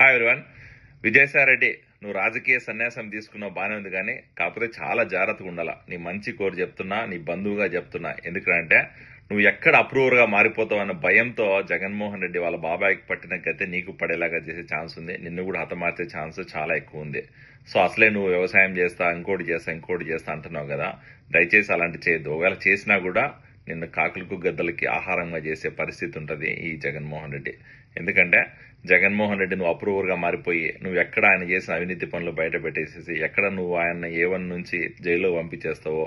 Hi everyone Vijayasai Reddy నువ్వు రాజకీయ సన్యాసం తీసుకున్నావు బాగానే ఉంది కానీ కాకపోతే చాలా జాగ్రత్తగా ఉండాలా? నీ మంచి కోరి చెప్తున్నా నీ బంధువుగా చెప్తున్నా. ఎందుకంటే నువ్వు ఎక్కడ అప్రూవర్గా మారిపోతావు అన్న భయంతో జగన్మోహన్ రెడ్డి వాళ్ళ బాబాయికి పట్టిన గతే నీకు పడేలాగా చేసే ఛాన్స్ ఉంది. నిన్ను కూడా హతమార్చే ఛాన్స్ చాలా ఎక్కువ ఉంది. సో అసలే నువ్వు వ్యవసాయం చేస్తా ఇంకోటి చేస్తా ఇంకోటి చేస్తా అంటున్నావు కదా. దయచేసి అలాంటి చేయొద్దు. ఒకవేళ చేసినా కూడా నిన్ను కాకులకు గద్దలకి ఆహారంగా చేసే పరిస్థితి ఉంటుంది ఈ జగన్మోహన్ రెడ్డి. ఎందుకంటే జగన్మోహన్ రెడ్డి నువ్వు అప్రూవర్గా మారిపోయి నువ్వు ఎక్కడ ఆయన చేసిన అవినీతి పనులు బయట పెట్టేసేసి ఎక్కడ నువ్వు ఆయన ఏ వన్ నుంచి జైల్లో పంపించేస్తావో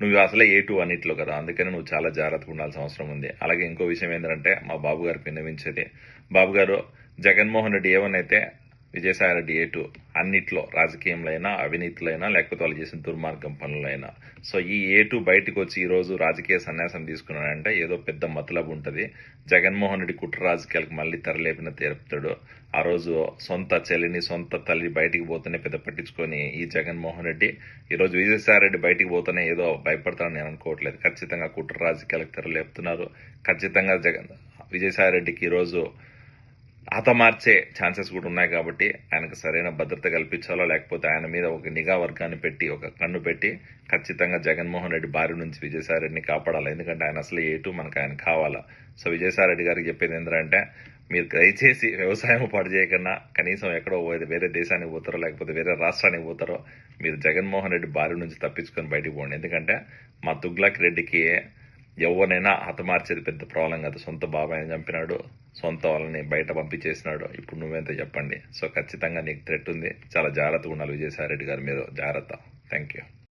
నువ్వు అసలే ఏ టూ అన్నిట్లో కదా. అందుకని నువ్వు చాలా జాగ్రత్తగా ఉండాల్సిన అవసరం ఉంది. అలాగే ఇంకో విషయం ఏంటంటే మా బాబు గారు విన్నవించేది బాబు గారు జగన్మోహన్ రెడ్డి విజయసాయి రెడ్డి ఏ టూ అన్నిట్లో రాజకీయంలో అయినా అవినీతిలో అయినా లేకపోతే వాళ్ళు చేసిన దుర్మార్గం పనులైనా. సో ఈ ఏటు బయటకు వచ్చి ఈరోజు రాజకీయ సన్యాసం తీసుకున్నాడంటే ఏదో పెద్ద మతలబు ఉంటుంది. జగన్మోహన్ రెడ్డి కుట్ర రాజకీయాలకు మళ్ళీ తెరలేపిన తెరుపుతాడు. ఆ రోజు సొంత చెల్లిని సొంత తల్లి బయటికి పోతేనే పెద్ద పట్టించుకొని ఈ జగన్మోహన్ రెడ్డి ఈరోజు విజయసాయి రెడ్డి బయటికి పోతేనే ఏదో భయపడతాడని నేను అనుకోవట్లేదు. ఖచ్చితంగా కుట్ర రాజకీయాలకు తెరలేపుతున్నారు. ఖచ్చితంగా జగన్ విజయసాయి రెడ్డికి ఈరోజు రోజు హతమార్చే ఛాన్సెస్ కూడా ఉన్నాయి కాబట్టి ఆయనకు సరైన భద్రత కల్పించాలో లేకపోతే ఆయన మీద ఒక నిఘా వర్గాన్ని పెట్టి ఒక కన్ను పెట్టి ఖచ్చితంగా జగన్మోహన్ రెడ్డి బారి నుంచి విజయసాయి రెడ్డిని కాపాడాలి? ఎందుకంటే ఆయన అసలు ఏటు మనకు ఆయన కావాలా. సో విజయసాయి రెడ్డి గారికి చెప్పేది ఏంటంటే మీరు దయచేసి వ్యవసాయం పాటు చేయకుండా కనీసం ఎక్కడో పోయేది వేరే దేశానికి పోతారో లేకపోతే వేరే రాష్ట్రానికి పోతారో మీరు జగన్మోహన్ రెడ్డి బారి నుంచి తప్పించుకొని బయటికి పోండి. ఎందుకంటే మా తుగ్లక్ రెడ్డికి ఎవరినైనా హతమార్చేది పెద్ద ప్రాబ్లం కదా. సొంత బాబాయ్ని చంపినాడు సొంత వాళ్ళని బయట పంపించేసినాడు. ఇప్పుడు నువ్వెంత చెప్పండి. సో ఖచ్చితంగా నీకు థ్రెట్ ఉంది. చాలా జాగ్రత్తగా ఉండాలి విజయసాయి రెడ్డి గారి మీద జాగ్రత్త. Thank you